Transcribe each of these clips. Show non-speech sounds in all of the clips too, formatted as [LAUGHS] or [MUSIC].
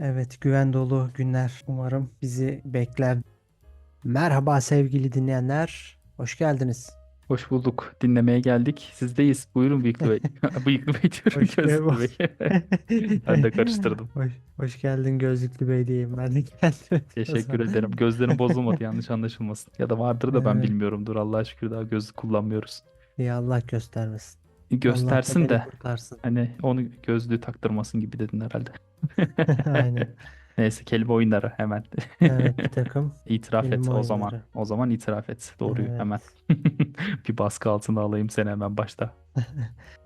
Evet, güven dolu günler umarım bizi bekler. Merhaba sevgili dinleyenler. Hoş geldiniz. Hoş bulduk. Dinlemeye geldik. Sizdeyiz. Buyurun Bıyıklı Bey. [LAUGHS] [LAUGHS] Bıyıklı Bey diyorum. Hoş Gözlüklü Bey. [LAUGHS] Ben de karıştırdım. Hoş, hoş geldin Gözlüklü Bey diyeyim. Ben de geldim. Teşekkür ederim. Gözlerim bozulmadı yanlış anlaşılmasın. Ya da vardır da ben Evet. bilmiyorumdur. Allah'a şükür daha gözlük kullanmıyoruz. İyi Allah göstermesin. Allah Göstersin beni de kurtarsın. hani onu gözlüğü taktırmasın gibi dedin herhalde. [LAUGHS] Aynen. Neyse kelime oyunları hemen. Evet, bir takım İtiraf et kelime o zaman. oyunları. O zaman itiraf et. Doğruyu Evet. hemen. [LAUGHS] Bir baskı altına alayım seni hemen başta. [LAUGHS]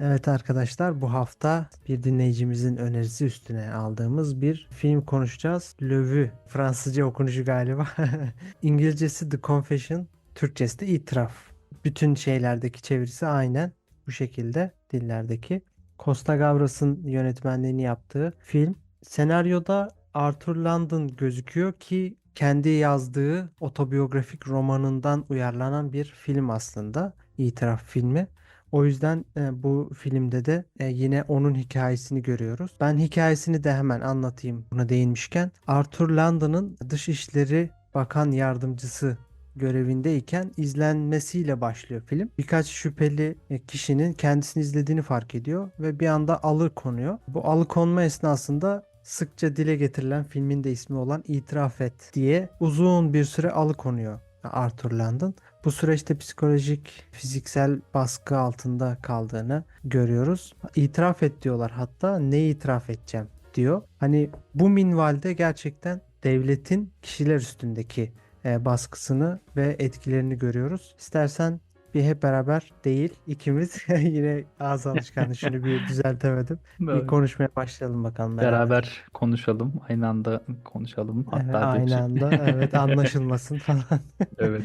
Evet arkadaşlar bu hafta bir dinleyicimizin önerisi üstüne aldığımız bir film konuşacağız. Le Vu. Fransızca okunuşu galiba. İngilizcesi The Confession. Türkçesi de İtiraf. Bütün şeylerdeki çevirisi aynen bu şekilde dillerdeki. Costa Gavras'ın yönetmenliğini yaptığı film. Senaryoda Arthur Landon gözüküyor ki kendi yazdığı otobiyografik romanından uyarlanan bir film aslında. İtiraf filmi. O yüzden e, bu filmde de e, yine onun hikayesini görüyoruz. Ben hikayesini de hemen anlatayım buna değinmişken. Arthur Landon'ın Dışişleri Bakan Yardımcısı görevindeyken izlenmesiyle başlıyor film. Birkaç şüpheli e, kişinin kendisini izlediğini fark ediyor ve bir anda alıkonuyor. Bu alıkonma esnasında sıkça dile getirilen filmin de ismi olan İtiraf Et diye uzun bir süre alıkonuyor Arthur Landon. Bu süreçte psikolojik, fiziksel baskı altında kaldığını görüyoruz. İtiraf et diyorlar hatta ne itiraf edeceğim diyor. Hani bu minvalde gerçekten devletin kişiler üstündeki baskısını ve etkilerini görüyoruz. İstersen bir hep beraber değil ikimiz [LAUGHS] yine ağız alışkanlığı şunu bir [LAUGHS] düzeltemedim. Bir konuşmaya başlayalım bakalım beraber. Beraber konuşalım. Aynı anda konuşalım. Evet, Hatta demiş- aynı anda evet [LAUGHS] anlaşılmasın falan. Evet.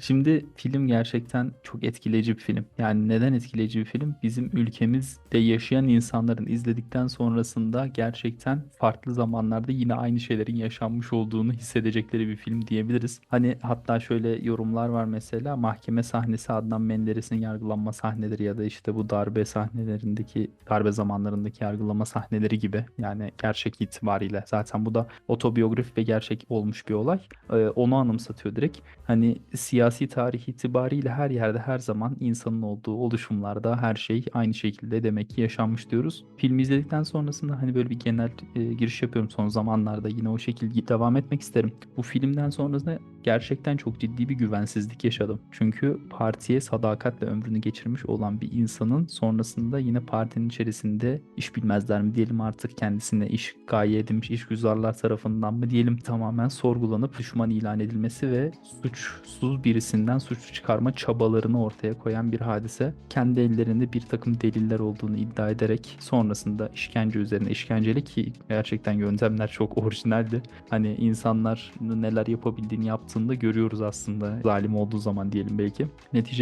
Şimdi film gerçekten çok etkileyici bir film. Yani neden etkileyici bir film? Bizim ülkemizde yaşayan insanların izledikten sonrasında gerçekten farklı zamanlarda yine aynı şeylerin yaşanmış olduğunu hissedecekleri bir film diyebiliriz. Hani hatta şöyle yorumlar var mesela mahkeme sahnesi Adnan Menderes'in yargılanma sahneleri ya da işte bu darbe sahnelerindeki darbe zamanlarındaki yargılama sahneleri gibi. Yani gerçek itibariyle zaten bu da otobiyografik ve gerçek olmuş bir olay. Ee, onu anımsatıyor direkt. Hani siyasi tarih itibariyle her yerde her zaman insanın olduğu oluşumlarda her şey aynı şekilde demek ki yaşanmış diyoruz. Filmi izledikten sonrasında hani böyle bir genel e, giriş yapıyorum son zamanlarda yine o şekilde devam etmek isterim. Bu filmden sonrasında gerçekten çok ciddi bir güvensizlik yaşadım. Çünkü partiye sadakatle ömrünü geçirmiş olan bir insanın sonrasında yine partinin içerisinde iş bilmezler mi diyelim artık kendisine iş gaye edilmiş işgüzarlar tarafından mı diyelim tamamen sorgulanıp düşman ilan edilmesi ve suçsuz birisinden suçlu çıkarma çabalarını ortaya koyan bir hadise. Kendi ellerinde bir takım deliller olduğunu iddia ederek sonrasında işkence üzerine işkenceli ki gerçekten yöntemler çok orijinaldi. Hani insanlar neler yapabildiğini yaptığında görüyoruz aslında zalim olduğu zaman diyelim belki.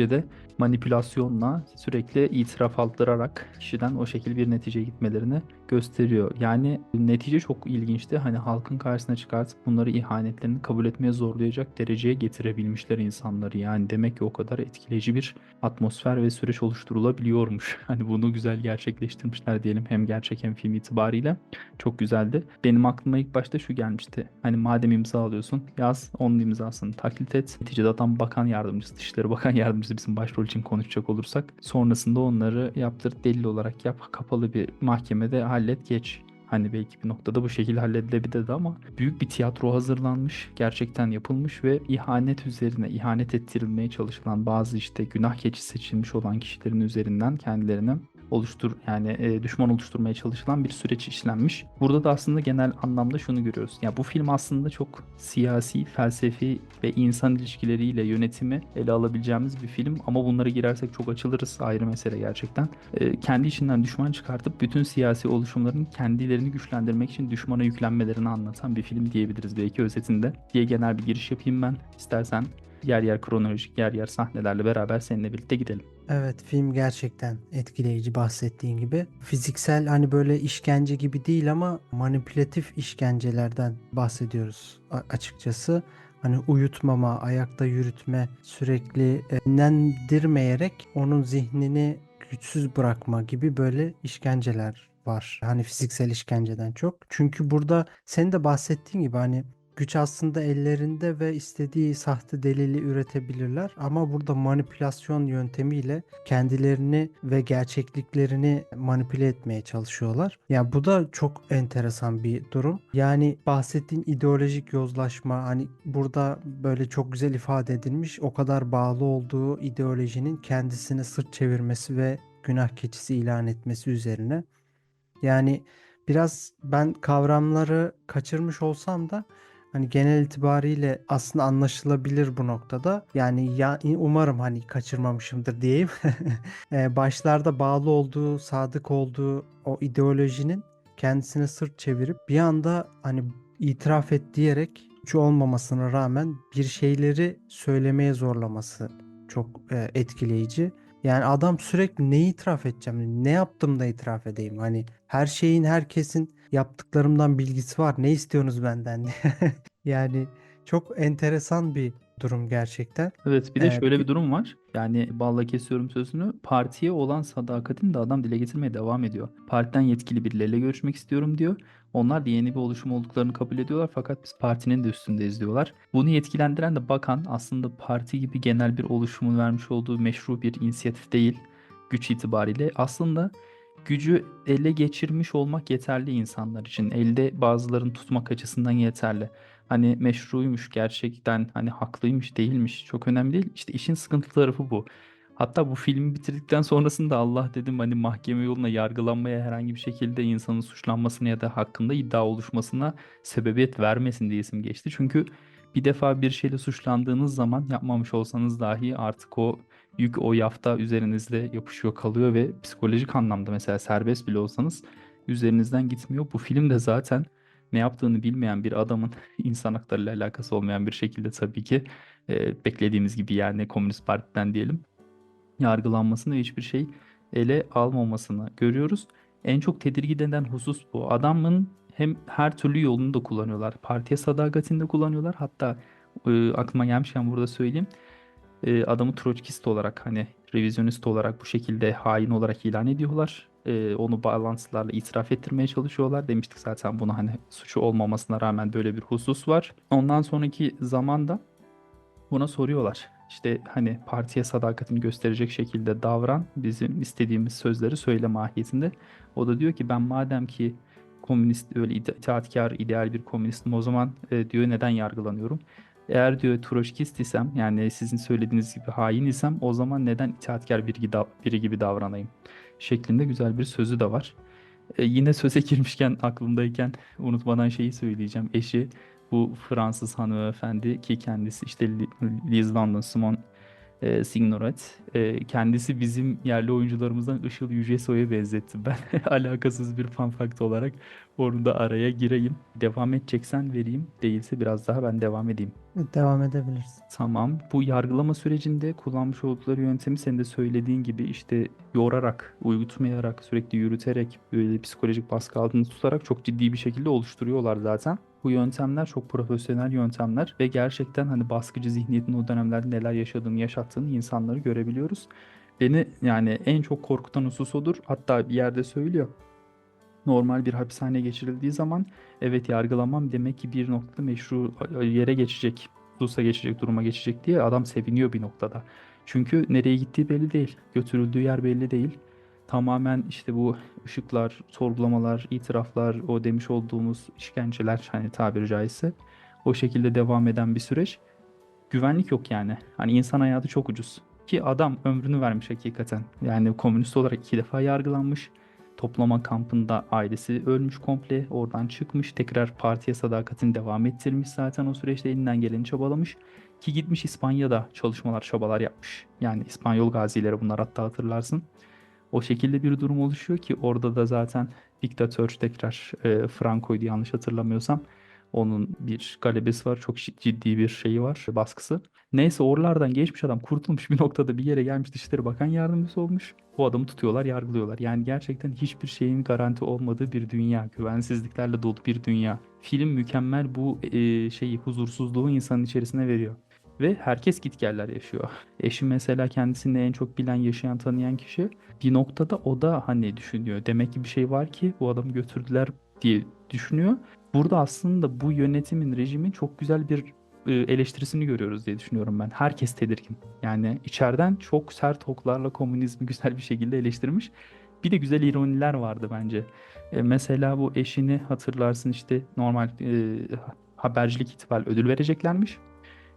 Neticede manipülasyonla sürekli itiraf aldırarak kişiden o şekilde bir neticeye gitmelerini gösteriyor. Yani netice çok ilginçti. Hani halkın karşısına çıkartıp bunları ihanetlerini kabul etmeye zorlayacak dereceye getirebilmişler insanları. Yani demek ki o kadar etkileyici bir atmosfer ve süreç oluşturulabiliyormuş. [LAUGHS] Hani bunu güzel gerçekleştirmişler diyelim hem gerçek hem film itibariyle. Çok güzeldi. Benim aklıma ilk başta şu gelmişti. Hani madem imza alıyorsun yaz onun imzasını taklit et. Neticede adam bakan yardımcısı, Dışişleri Bakan [LAUGHS] Yardımcısı bizim başrol için konuşacak olursak. Sonrasında onları yaptır delil olarak yap. Kapalı bir mahkemede hallet geç. Hani belki bir noktada bu şekilde halledilebilirdi ama büyük bir tiyatro hazırlanmış, gerçekten yapılmış ve ihanet üzerine, ihanet ettirilmeye çalışılan bazı işte günah keçi seçilmiş olan kişilerin üzerinden kendilerine oluştur yani e, düşman oluşturmaya çalışılan bir süreç işlenmiş. Burada da aslında genel anlamda şunu görüyoruz. Ya bu film aslında çok siyasi, felsefi ve insan ilişkileriyle yönetimi ele alabileceğimiz bir film ama bunlara girersek çok açılırız ayrı mesele gerçekten. E, kendi içinden düşman çıkartıp bütün siyasi oluşumların kendilerini güçlendirmek için düşmana yüklenmelerini anlatan bir film diyebiliriz belki özetinde. Diye genel bir giriş yapayım ben. İstersen yer yer kronolojik, yer yer sahnelerle beraber seninle birlikte gidelim. Evet film gerçekten etkileyici bahsettiğin gibi. Fiziksel hani böyle işkence gibi değil ama manipülatif işkencelerden bahsediyoruz açıkçası. Hani uyutmama, ayakta yürütme, sürekli e, dinlendirmeyerek onun zihnini güçsüz bırakma gibi böyle işkenceler var. Hani fiziksel işkenceden çok. Çünkü burada senin de bahsettiğin gibi hani güç aslında ellerinde ve istediği sahte delili üretebilirler ama burada manipülasyon yöntemiyle kendilerini ve gerçekliklerini manipüle etmeye çalışıyorlar. Yani bu da çok enteresan bir durum. Yani bahsettiğin ideolojik yozlaşma hani burada böyle çok güzel ifade edilmiş. O kadar bağlı olduğu ideolojinin kendisine sırt çevirmesi ve günah keçisi ilan etmesi üzerine. Yani biraz ben kavramları kaçırmış olsam da hani genel itibariyle aslında anlaşılabilir bu noktada. Yani ya umarım hani kaçırmamışımdır diyeyim. Eee, [LAUGHS] başlarda bağlı olduğu, sadık olduğu o ideolojinin kendisine sırt çevirip bir anda hani itiraf et diyerek hiç olmamasına rağmen bir şeyleri söylemeye zorlaması çok eee, etkileyici. Yani adam sürekli neyi itiraf edeceğim? Ne yaptım da itiraf edeyim? Hani her şeyin, herkesin yaptıklarımdan bilgisi var. Ne istiyorsunuz benden. [LAUGHS] Yani çok enteresan bir durum gerçekten. Evet bir de Eee, şöyle bir bir durum var. Yani balla kesiyorum sözünü. Partiye olan sadakatini de adam dile getirmeye devam ediyor. Partiden yetkili birileriyle görüşmek istiyorum diyor. Onlar da yeni bir oluşum olduklarını kabul ediyorlar fakat biz partinin de üstündeyiz diyorlar. Bunu yetkilendiren de bakan aslında parti gibi genel bir oluşumun vermiş olduğu meşru bir inisiyatif değil güç itibariyle. Aslında gücü ele geçirmiş olmak yeterli insanlar için. Elde bazılarını tutmak açısından yeterli. Hani meşruymuş gerçekten hani haklıymış değilmiş çok önemli değil. İşte işin sıkıntı tarafı bu. Hatta bu filmi bitirdikten sonrasında Allah dedim hani mahkeme yoluna yargılanmaya herhangi bir şekilde insanın suçlanmasına ya da hakkında iddia oluşmasına sebebiyet vermesin diye isim geçti. Çünkü bir defa bir şeyle suçlandığınız zaman yapmamış olsanız dahi artık o yük o yafta üzerinizde yapışıyor kalıyor ve psikolojik anlamda mesela serbest bile olsanız üzerinizden gitmiyor. Bu film de zaten ne yaptığını bilmeyen bir adamın [LAUGHS] insan haklarıyla alakası olmayan bir şekilde tabii ki e, beklediğimiz gibi yani Komünist Parti'den diyelim yargılanmasını ve hiçbir şey ele almamasını görüyoruz. En çok tedirgin eden husus bu. Adamın hem her türlü yolunu da kullanıyorlar. Partiye sadakatini de kullanıyorlar. Hatta e, aklıma gelmişken burada söyleyeyim. E, adamı Troçkist olarak hani revizyonist olarak bu şekilde hain olarak ilan ediyorlar. E, onu bağlantılarla itiraf ettirmeye çalışıyorlar. Demiştik zaten bunu hani suçu olmamasına rağmen böyle bir husus var. Ondan sonraki zamanda buna soruyorlar. İşte hani partiye sadakatini gösterecek şekilde davran, bizim istediğimiz sözleri söyle mahiyetinde. O da diyor ki ben madem ki komünist öyle ita- itaatkar ideal bir komünistim o zaman e, diyor neden yargılanıyorum? Eğer diyor Troçkist isem yani sizin söylediğiniz gibi hain isem o zaman neden itaatkar biri, gibi- davranayım? Şeklinde güzel bir sözü de var. E, yine söze [LAUGHS] girmişken aklımdayken unutmadan şeyi söyleyeceğim. Eşi bu Fransız hanımefendi ki kendisi işte Li- Liz London, Simone e, Signoret. E, kendisi bizim yerli oyuncularımızdan Işıl Yücesoy'a benzetti ben. [LAUGHS] Alakasız bir fun fact olarak onu da araya gireyim. Devam edeceksen vereyim. Değilse biraz daha ben devam edeyim. devam edebilirsin. Tamam. Bu yargılama sürecinde kullanmış oldukları yöntemi senin de söylediğin gibi işte yorarak, uyutmayarak, sürekli yürüterek, böyle psikolojik baskı altında tutarak çok ciddi bir şekilde oluşturuyorlar zaten. Bu yöntemler çok profesyonel yöntemler ve gerçekten hani baskıcı zihniyetin o dönemlerde neler yaşadığını, yaşattığını insanları görebiliyoruz. Beni yani en çok korkutan husus odur. Hatta bir yerde söylüyor normal bir hapishaneye geçirildiği zaman evet yargılamam demek ki bir noktada meşru yere geçecek, hususa geçecek, duruma geçecek diye adam seviniyor bir noktada. Çünkü nereye gittiği belli değil, götürüldüğü yer belli değil. Tamamen işte bu ışıklar, sorgulamalar, itiraflar, o demiş olduğumuz işkenceler hani tabiri caizse o şekilde devam eden bir süreç. Güvenlik yok yani. Hani insan hayatı çok ucuz. Ki adam ömrünü vermiş hakikaten. Yani komünist olarak iki defa yargılanmış toplama kampında ailesi ölmüş komple. Oradan çıkmış. Tekrar partiye sadakatini devam ettirmiş zaten o süreçte elinden geleni çabalamış. Ki gitmiş İspanya'da çalışmalar, çabalar yapmış. Yani İspanyol gazileri bunlar hatta hatırlarsın. O şekilde bir durum oluşuyor ki orada da zaten diktatör tekrar e, Franco'ydu yanlış hatırlamıyorsam. Onun bir galebesi var. Çok ciddi bir şeyi var, baskısı. Neyse oralardan geçmiş adam kurtulmuş bir noktada bir yere gelmiş Dışişleri Bakan Yardımcısı olmuş. Bu adamı tutuyorlar, yargılıyorlar. Yani gerçekten hiçbir şeyin garanti olmadığı bir dünya, güvensizliklerle dolu bir dünya. Film mükemmel bu e, şeyi, huzursuzluğu insanın içerisine veriyor. Ve herkes gitgeller yaşıyor. Eşi mesela kendisini en çok bilen, yaşayan, tanıyan kişi bir noktada o da hani düşünüyor. Demek ki bir şey var ki bu adamı götürdüler diye düşünüyor. Burada aslında bu yönetimin, rejimin çok güzel bir e, eleştirisini görüyoruz diye düşünüyorum ben. Herkes tedirgin. Yani içeriden çok sert oklarla komünizmi [LAUGHS] güzel bir şekilde eleştirmiş. Bir de güzel ironiler vardı bence. E, mesela bu eşini hatırlarsın işte normal e, habercilik itibariyle ödül vereceklermiş.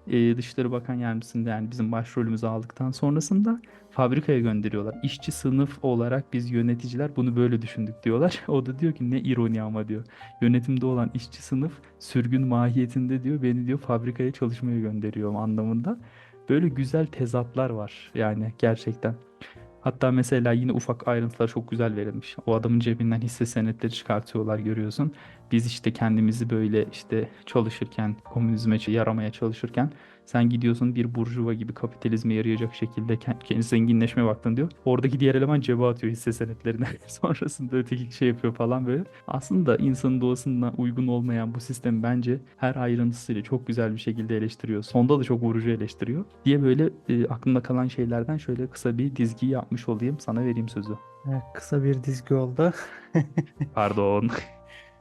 E, Dışişleri Bakan Yardımcısında yani bizim başrolümüzü aldıktan sonrasında fabrikaya gönderiyorlar. İşçi sınıf olarak biz yöneticiler bunu böyle düşündük diyorlar. [LAUGHS] O da diyor ki ne ironi ama diyor. Yönetimde olan işçi sınıf sürgün mahiyetinde diyor beni diyor fabrikaya çalışmaya gönderiyor anlamında. Böyle güzel tezatlar var yani gerçekten. Hatta mesela yine ufak ayrıntılar çok güzel verilmiş. O adamın cebinden hisse senetleri çıkartıyorlar görüyorsun. Biz işte kendimizi böyle işte çalışırken, komünizme yaramaya çalışırken sen gidiyorsun bir burjuva gibi kapitalizme yarayacak şekilde kend- kendi zenginleşmeye baktın diyor. Oradaki diğer eleman cebe atıyor hisse senetlerine. [LAUGHS] Sonrasında öteki şey yapıyor falan böyle. Aslında insanın doğasına uygun olmayan bu sistem bence her ayrıntısıyla çok güzel bir şekilde eleştiriyor. Sonda da çok vurucu eleştiriyor. Diye böyle e, aklımda kalan şeylerden şöyle kısa bir dizgi yapmış olayım. Sana vereyim sözü. Evet, kısa bir dizgi oldu. [LAUGHS] Pardon.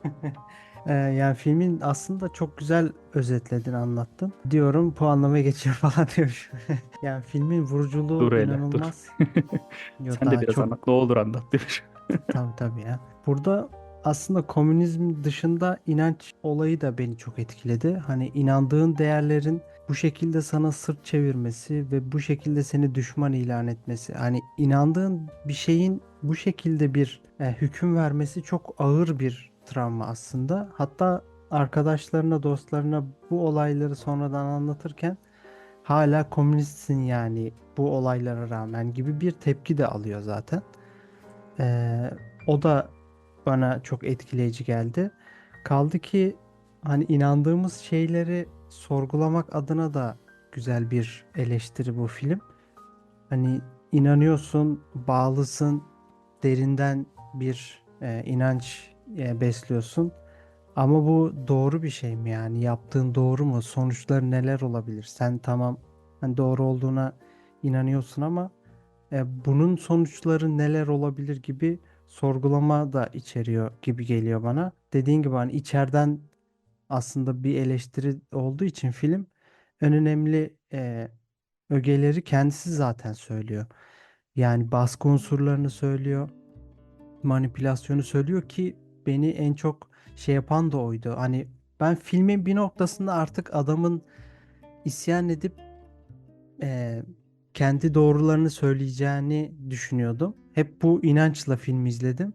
[LAUGHS] Ee, yani filmin aslında çok güzel özetledin, anlattın. Diyorum puanlamaya geçiyor [LAUGHS] falan diyor. [LAUGHS] yani filmin vuruculuğu Dur hele, inanılmaz. Yo, Sen de daha biraz çok anlat. Ne olur anlat diyor. tabii tabii ya. Burada aslında komünizm dışında inanç olayı da beni çok etkiledi. Hani inandığın değerlerin bu şekilde sana sırt çevirmesi ve bu şekilde seni düşman ilan etmesi. Hani inandığın bir şeyin bu şekilde bir e, hüküm vermesi çok ağır bir travma aslında. Hatta arkadaşlarına, dostlarına bu olayları sonradan anlatırken hala komünistsin yani bu olaylara rağmen gibi bir tepki de alıyor zaten. Ee, o da bana çok etkileyici geldi. Kaldı ki hani inandığımız şeyleri sorgulamak adına da güzel bir eleştiri bu film. Hani inanıyorsun, bağlısın, derinden bir e, inanç e, besliyorsun. Ama bu doğru bir şey mi yani? Yaptığın doğru mu? Sonuçları neler olabilir? Sen tamam hani doğru olduğuna inanıyorsun ama e, bunun sonuçları neler olabilir gibi sorgulama da içeriyor gibi geliyor bana. Dediğin gibi hani içeriden aslında bir eleştiri olduğu için film en önemli e, ögeleri kendisi zaten söylüyor. Yani baskı unsurlarını söylüyor, manipülasyonu söylüyor ki beni en çok şey yapan da oydu. Hani ben filmin bir noktasında artık adamın isyan edip e, kendi doğrularını söyleyeceğini düşünüyordum. Hep bu inançla film izledim.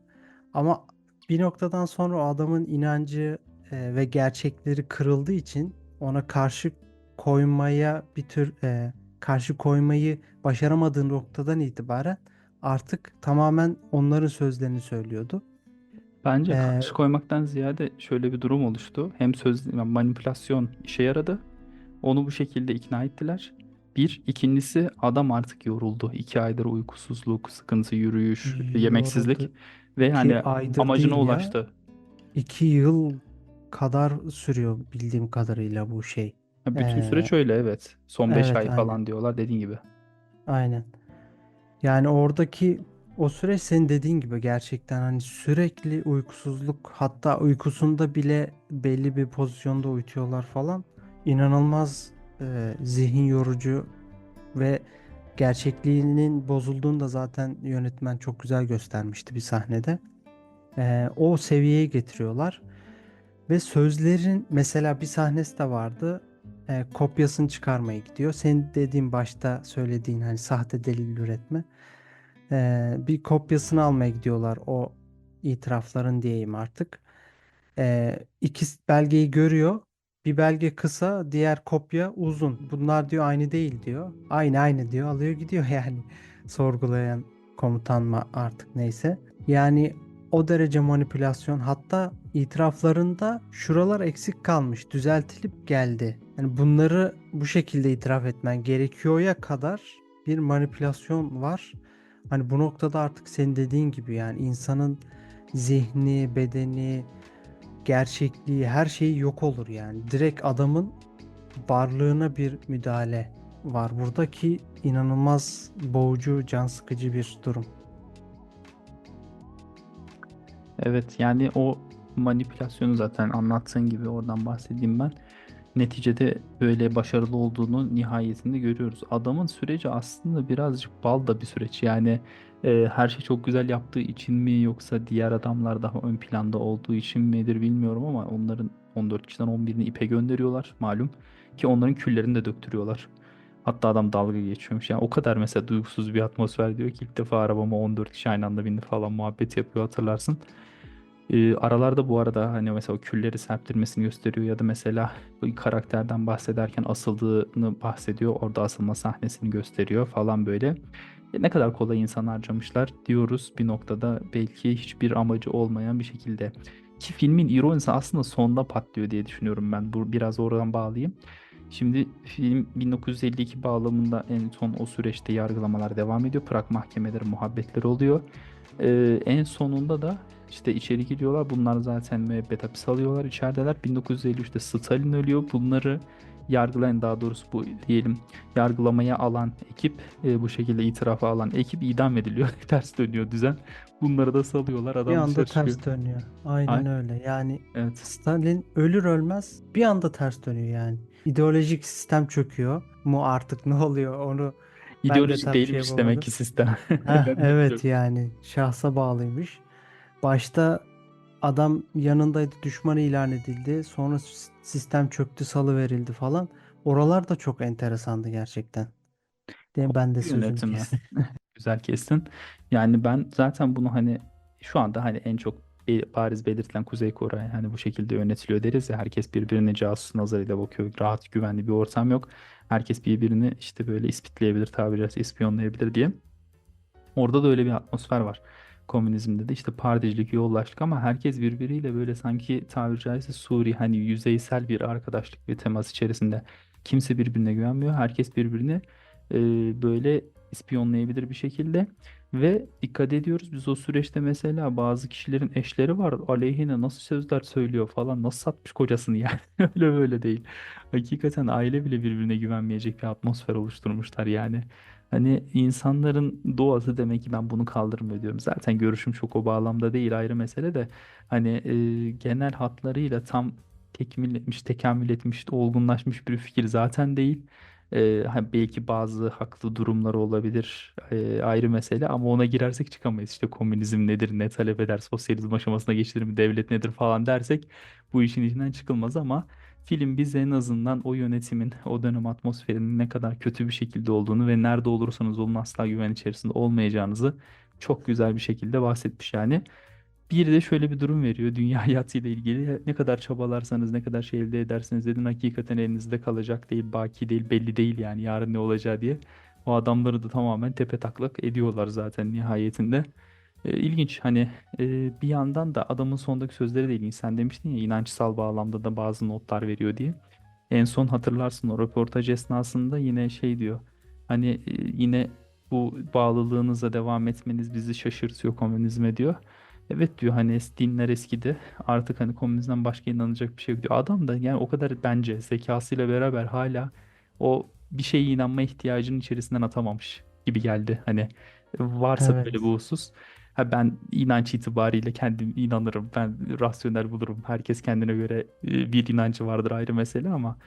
Ama bir noktadan sonra o adamın inancı e, ve gerçekleri kırıldığı için ona karşı koymaya bir tür e, karşı koymayı başaramadığı noktadan itibaren artık tamamen onların sözlerini söylüyordu. Bence Ee, karşı koymaktan ziyade şöyle bir durum oluştu. Hem söz yani manipülasyon işe yaradı. Onu bu şekilde ikna ettiler. Bir. ikincisi adam artık yoruldu. İki aydır uykusuzluk, sıkıntı, yürüyüş, yemeksizlik Yoruldu. ve İki hani aydır amacına değil ya. ulaştı. İki yıl kadar sürüyor bildiğim kadarıyla bu şey. Ha, Bütün Ee, süreç öyle evet. Son 5 evet ay aynen. falan diyorlar dediğin gibi. Aynen. Yani oradaki o süreç senin dediğin gibi gerçekten hani sürekli uykusuzluk hatta uykusunda bile belli bir pozisyonda uyutuyorlar falan. İnanılmaz e, zihin yorucu ve gerçekliğinin bozulduğunu da zaten yönetmen çok güzel göstermişti bir sahnede. E, o seviyeye getiriyorlar ve sözlerin mesela bir sahnesi de vardı. E, kopyasını çıkarmaya gidiyor. Senin dediğin başta söylediğin hani sahte delil üretme. Ee, bir kopyasını almaya gidiyorlar o itirafların diyeyim artık. Ee, iki belgeyi görüyor. Bir belge kısa, diğer kopya uzun. Bunlar diyor aynı değil diyor. Aynı aynı diyor. Alıyor gidiyor [LAUGHS] yani. Sorgulayan komutan mı artık neyse. Yani o derece manipülasyon. Hatta itiraflarında şuralar eksik kalmış, düzeltilip geldi. Yani bunları bu şekilde itiraf etmen gerekiyorya kadar bir manipülasyon var. Hani bu noktada artık senin dediğin gibi yani insanın zihni, bedeni, gerçekliği her şeyi yok olur yani. Direkt adamın varlığına bir müdahale var. Buradaki inanılmaz boğucu, can sıkıcı bir durum. Evet yani o manipülasyonu zaten anlattığın gibi oradan bahsedeyim ben. Neticede böyle başarılı olduğunu nihayetinde görüyoruz. Adamın süreci aslında birazcık bal da bir süreç. Yani e, her şey çok güzel yaptığı için mi yoksa diğer adamlar daha ön planda olduğu için midir bilmiyorum ama onların 14 kişiden 11'ini ipe gönderiyorlar malum ki onların küllerini de döktürüyorlar. Hatta adam dalga geçiyormuş. Yani o kadar mesela duygusuz bir atmosfer diyor ki ilk defa arabama 14 kişi aynı anda bindi falan muhabbet yapıyor hatırlarsın. Ee, aralarda bu arada hani mesela o külleri serptirmesini gösteriyor ya da mesela bu karakterden bahsederken asıldığını bahsediyor. Orada asılma sahnesini gösteriyor falan böyle. E, ne kadar kolay insan harcamışlar diyoruz bir noktada belki hiçbir amacı olmayan bir şekilde. Ki filmin ironisi aslında sonda patlıyor diye düşünüyorum ben. Bu biraz oradan bağlayayım. Şimdi film 1952 bağlamında en son o süreçte yargılamalar devam ediyor. Prag mahkemeleri muhabbetleri oluyor. Ee, en sonunda da işte içeri giriyorlar. Bunlar zaten müebbet hapis alıyorlar. İçerideler. 1953'te Stalin ölüyor. Bunları yargılayan daha doğrusu bu diyelim yargılamaya alan ekip e, bu şekilde itirafa alan ekip idam ediliyor. [LAUGHS] Ters dönüyor düzen. Bunları da salıyorlar. Adam Bir anda dışarı çıkıyor. ters dönüyor. Aynen Aynen. öyle. Yani Evet. Stalin ölür ölmez bir anda ters dönüyor yani. İdeolojik sistem çöküyor mu artık ne oluyor onu İdeolojik tam şey değilmiş demek ki sistem. [LAUGHS] Heh, de evet yani şahsa bağlıymış. Başta adam yanındaydı düşman ilan edildi. Sonra sistem çöktü salı verildi falan. Oralar da çok enteresandı gerçekten. Değil, ben de Yönetimi. kestim. [LAUGHS] Güzel kestin. Yani ben zaten bunu hani şu anda hani en çok bariz belirtilen Kuzey Kore hani bu şekilde yönetiliyor deriz ya herkes birbirine casus nazarıyla bakıyor. Rahat güvenli bir ortam yok. Herkes birbirini işte böyle ispitleyebilir tabiri caizse ispiyonlayabilir diye. Orada da öyle bir atmosfer var. Komünizmde de işte particilik, yollaştık ama herkes birbiriyle böyle sanki tabiri caizse suri hani yüzeysel bir arkadaşlık ve temas içerisinde. Kimse birbirine güvenmiyor. Herkes birbirini e, böyle ispiyonlayabilir bir şekilde. Ve dikkat ediyoruz biz o süreçte mesela bazı kişilerin eşleri var aleyhine nasıl sözler söylüyor falan nasıl satmış kocasını yani [LAUGHS] öyle böyle değil. Hakikaten aile bile birbirine güvenmeyecek bir atmosfer oluşturmuşlar yani. Hani insanların doğası demek ki ben bunu kaldırmıyor diyorum. Zaten görüşüm çok o bağlamda değil ayrı mesele de hani e, genel hatlarıyla tam tekmil etmiş, tekamül etmiş, olgunlaşmış bir fikir zaten değil. E, ha, belki bazı haklı durumları olabilir e, ayrı mesele ama ona girersek çıkamayız. İşte komünizm nedir, ne talep eder, sosyalizm aşamasına geçilir mi, devlet nedir falan dersek bu işin içinden çıkılmaz ama Film bize en azından o yönetimin, o dönem atmosferinin ne kadar kötü bir şekilde olduğunu ve nerede olursanız olun asla güven içerisinde olmayacağınızı çok güzel bir şekilde bahsetmiş yani. Bir de şöyle bir durum veriyor [LAUGHS] dünya hayatıyla ilgili. Ne kadar çabalarsanız, ne kadar şey elde ederseniz dedin hakikaten elinizde kalacak değil, baki değil, belli değil yani yarın ne olacağı diye. O adamları da tamamen tepe taklak ediyorlar zaten nihayetinde. E, ilginç hani e, bir yandan da adamın sondaki sözleri de ilginç. Sen demiştin ya inançsal bağlamda da bazı notlar veriyor diye. En son hatırlarsın o röportaj esnasında yine şey diyor. Hani e, yine bu bağlılığınıza devam etmeniz bizi şaşırtıyor komünizme diyor. Evet diyor hani dinler eskidi artık hani komünizmden başka inanacak bir şey yok diyor. Adam da yani o kadar bence zekasıyla beraber hala o bir şeye inanma ihtiyacının içerisinden atamamış gibi geldi. Hani varsa böyle Evet. bir husus. Ha ben inanç itibariyle kendim inanırım. Ben rasyonel bulurum. Herkes kendine göre e, bir inancı vardır ayrı mesele ama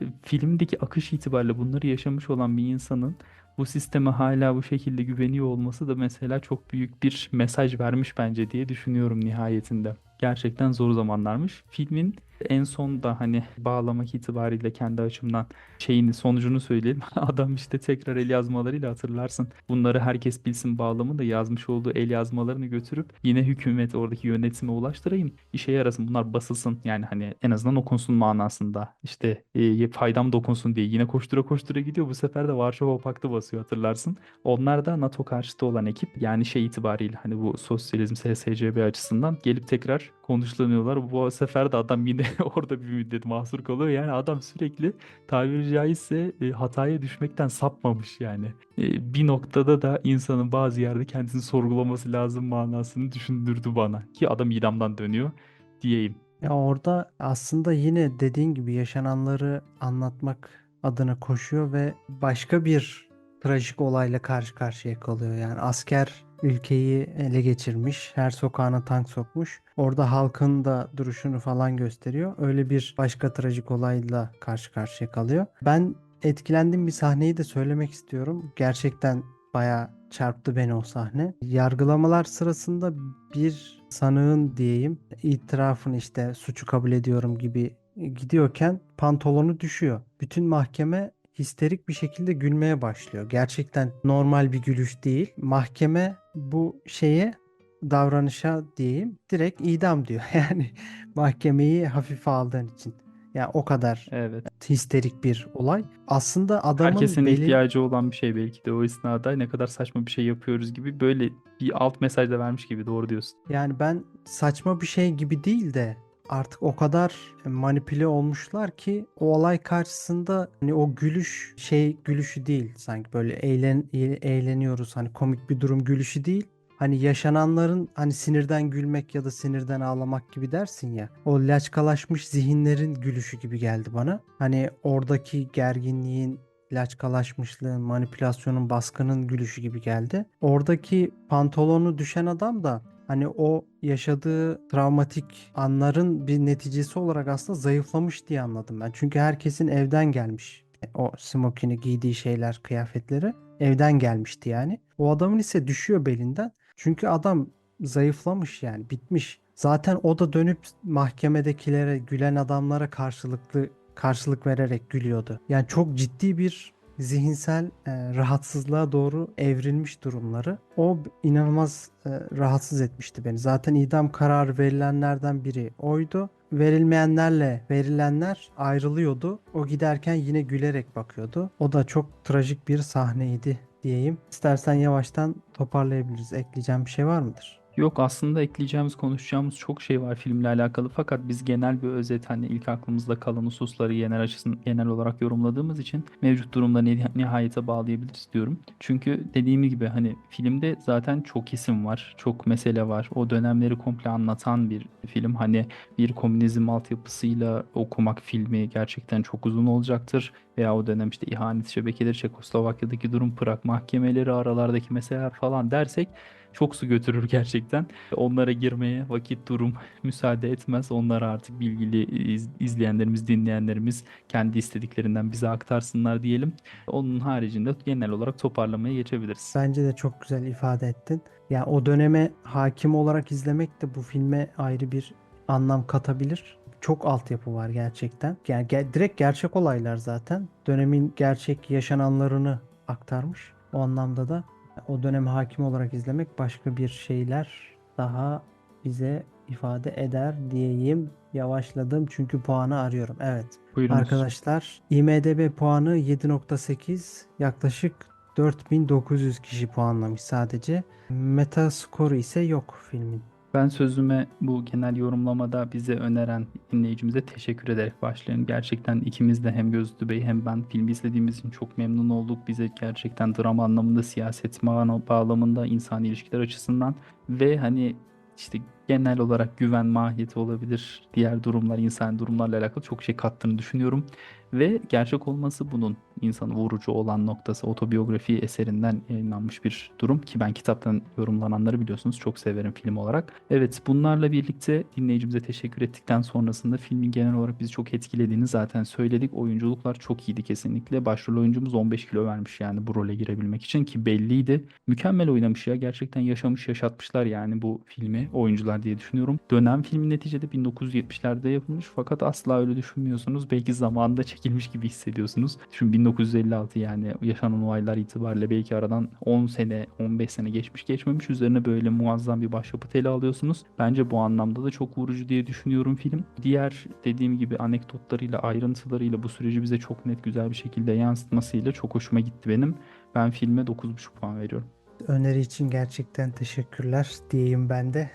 e, filmdeki akış itibariyle bunları yaşamış olan bir insanın bu sisteme hala bu şekilde güveniyor olması da mesela çok büyük bir mesaj vermiş bence diye düşünüyorum nihayetinde. Gerçekten zor zamanlarmış. Filmin en son da hani bağlamak itibariyle kendi açımdan şeyini sonucunu söyleyelim. [LAUGHS] Adam işte tekrar el yazmalarıyla hatırlarsın. Bunları herkes bilsin bağlamı da yazmış olduğu el yazmalarını götürüp yine hükümet oradaki yönetime ulaştırayım. İşe yarasın bunlar basılsın yani hani en azından okunsun manasında. İşte e, faydam dokunsun diye yine koştura koştura gidiyor. Bu sefer de Varşova Paktı basıyor hatırlarsın. Onlar da NATO karşıtı olan ekip yani şey itibariyle hani bu sosyalizm SSCB açısından gelip tekrar konuşlanıyorlar. Bu sefer de adam yine [LAUGHS] orada bir müddet mahsur kalıyor. Yani adam sürekli tabiri caizse e, hataya düşmekten sapmamış yani. E, bir noktada da insanın bazı yerde kendisini sorgulaması lazım manasını düşündürdü bana. Ki adam idamdan dönüyor diyeyim. Ya orada aslında yine dediğin gibi yaşananları anlatmak adına koşuyor ve başka bir trajik olayla karşı karşıya kalıyor. Yani asker ülkeyi ele geçirmiş, her sokağına tank sokmuş. Orada halkın da duruşunu falan gösteriyor. Öyle bir başka trajik olayla karşı karşıya kalıyor. Ben etkilendiğim bir sahneyi de söylemek istiyorum. Gerçekten bayağı çarptı beni o sahne. Yargılamalar sırasında bir sanığın diyeyim itirafını işte suçu kabul ediyorum gibi gidiyorken pantolonu düşüyor. Bütün mahkeme histerik bir şekilde gülmeye başlıyor. Gerçekten normal bir gülüş değil. Mahkeme bu şeye davranışa diyeyim direkt idam diyor. [LAUGHS] Yani mahkemeyi hafife aldığın için. Yani o kadar Evet. histerik bir olay. Aslında adamın Herkesin belli- ihtiyacı olan bir şey belki de o esnada ne kadar saçma bir şey yapıyoruz gibi böyle bir alt mesaj da vermiş gibi doğru diyorsun. Yani ben saçma bir şey gibi değil de artık o kadar manipüle olmuşlar ki o olay karşısında hani o gülüş şey gülüşü değil sanki böyle eğlen eğleniyoruz hani komik bir durum gülüşü değil. Hani yaşananların hani sinirden gülmek ya da sinirden ağlamak gibi dersin ya. O laçkalaşmış zihinlerin gülüşü gibi geldi bana. Hani oradaki gerginliğin laçkalaşmışlığın, manipülasyonun, baskının gülüşü gibi geldi. Oradaki pantolonu düşen adam da hani o yaşadığı travmatik anların bir neticesi olarak aslında zayıflamış diye anladım ben. Çünkü herkesin evden gelmiş. O smokini giydiği şeyler, kıyafetleri evden gelmişti yani. O adamın ise düşüyor belinden. Çünkü adam zayıflamış yani bitmiş. Zaten o da dönüp mahkemedekilere gülen adamlara karşılıklı karşılık vererek gülüyordu. Yani çok ciddi bir zihinsel e, rahatsızlığa doğru evrilmiş durumları. O inanılmaz e, rahatsız etmişti beni. Zaten idam kararı verilenlerden biri oydu. Verilmeyenlerle verilenler ayrılıyordu. O giderken yine gülerek bakıyordu. O da çok trajik bir sahneydi diyeyim. İstersen yavaştan toparlayabiliriz. Ekleyeceğim bir şey var mıdır? Yok aslında ekleyeceğimiz, konuşacağımız çok şey var filmle alakalı fakat biz genel bir özet hani ilk aklımızda kalan hususları genel açısın genel olarak yorumladığımız için mevcut durumda nihayete bağlayabiliriz diyorum. Çünkü dediğim gibi hani filmde zaten çok isim var, çok mesele var. O dönemleri komple anlatan bir film. Hani bir komünizm altyapısıyla okumak filmi gerçekten çok uzun olacaktır. Veya o dönem işte ihanet şebekeleri, Çekoslovakya'daki durum, Prag mahkemeleri, aralardaki meseleler falan dersek çok su götürür gerçekten. Onlara girmeye vakit durum müsaade etmez. Onlara artık bilgili iz- izleyenlerimiz, dinleyenlerimiz kendi istediklerinden bize aktarsınlar diyelim. Onun haricinde genel olarak toparlamaya geçebiliriz. Bence de çok güzel ifade ettin. Yani o döneme hakim olarak izlemek de bu filme ayrı bir anlam katabilir. Çok altyapı var gerçekten. Yani ge- direkt gerçek olaylar zaten. Dönemin gerçek yaşananlarını aktarmış. O anlamda da o döneme hakim olarak izlemek başka bir şeyler daha bize ifade eder diyeyim. Yavaşladım çünkü puanı arıyorum. Evet. Buyurunuz. Arkadaşlar IMDB puanı 7.8 yaklaşık 4900 kişi puanlamış sadece. Metascore ise yok filmin. Ben sözüme bu genel yorumlamada bize öneren dinleyicimize teşekkür ederek başlayalım. Gerçekten ikimiz de hem Gözlü Bey hem ben filmi izlediğimiz için çok memnun olduk. Bize gerçekten drama anlamında, siyaset bağ- bağlamında, insan ilişkiler açısından ve hani işte genel olarak güven mahiyeti olabilir. Diğer durumlar, insan durumlarla alakalı çok şey kattığını düşünüyorum. Ve gerçek olması bunun insanı vurucu olan noktası otobiyografi eserinden yayınlanmış bir durum ki ben kitaptan yorumlananları biliyorsunuz çok severim film olarak. Evet bunlarla birlikte dinleyicimize teşekkür ettikten sonrasında filmin genel olarak bizi çok etkilediğini zaten söyledik. Oyunculuklar çok iyiydi kesinlikle. Başrol oyuncumuz 15 kilo vermiş yani bu role girebilmek için ki belliydi. Mükemmel oynamış ya gerçekten yaşamış yaşatmışlar yani bu filmi oyuncular diye düşünüyorum. Dönem filmi neticede 1970'lerde yapılmış fakat asla öyle düşünmüyorsunuz. Belki zamanında çekilmiş gibi hissediyorsunuz. Şimdi 1956 yani yaşanan olaylar itibariyle belki aradan 10 sene 15 sene geçmiş geçmemiş üzerine böyle muazzam bir başyapıt ele alıyorsunuz. Bence bu anlamda da çok vurucu diye düşünüyorum film. Diğer dediğim gibi anekdotlarıyla ayrıntılarıyla bu süreci bize çok net güzel bir şekilde yansıtmasıyla çok hoşuma gitti benim. Ben filme 9,5 puan veriyorum. Öneri için gerçekten teşekkürler diyeyim ben de.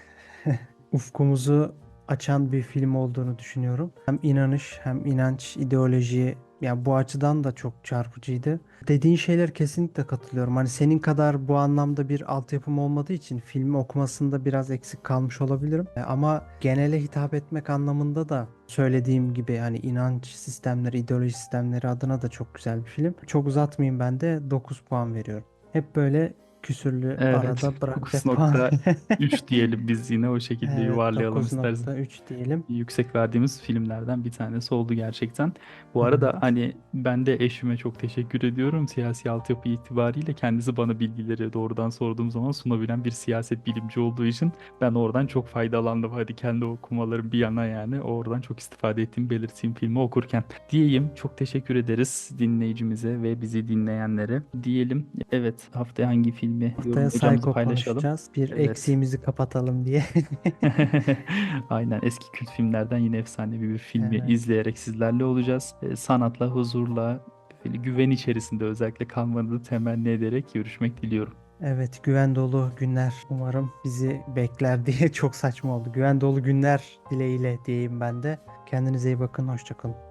[LAUGHS] Ufkumuzu açan bir film olduğunu düşünüyorum. Hem inanış hem inanç, ideoloji yani bu açıdan da çok çarpıcıydı. Dediğin şeyler kesinlikle katılıyorum. Hani senin kadar bu anlamda bir altyapım olmadığı için filmi okumasında biraz eksik kalmış olabilirim. E, Ama genele hitap etmek anlamında da söylediğim gibi hani inanç sistemleri, ideoloji sistemleri adına da çok güzel bir film. Çok uzatmayayım ben de 9 puan veriyorum. Hep böyle küsürlü Evet, arada bırak puan. 9.3 diyelim biz yine o şekilde Evet, yuvarlayalım istersen. 9.3 diyelim. yüksek verdiğimiz filmlerden bir tanesi oldu gerçekten. Bu arada hani ben de eşime çok teşekkür ediyorum. Siyasi altyapı itibariyle kendisi bana bilgileri doğrudan sorduğum zaman sunabilen bir siyaset bilimci olduğu için ben oradan çok faydalandım. Hadi kendi okumalarım bir yana yani oradan çok istifade ettiğim belirteyim filmi okurken. Diyeyim çok teşekkür ederiz dinleyicimize ve bizi dinleyenlere. Diyelim evet haftaya hangi filmi yorumlayacağımızı paylaşalım. Bir Evet. eksiğimizi kapatalım diye. [LAUGHS] [LAUGHS] Aynen eski kült filmlerden yine efsanevi bir filmi Evet. izleyerek sizlerle olacağız. Ee, Sanatla, huzurla, güven içerisinde özellikle kalmanızı temenni ederek görüşmek diliyorum. Evet, güven dolu günler umarım bizi bekler diye [LAUGHS] çok saçma oldu. Güven dolu günler dileğiyle diyeyim ben de. Kendinize iyi bakın, hoşça kalın.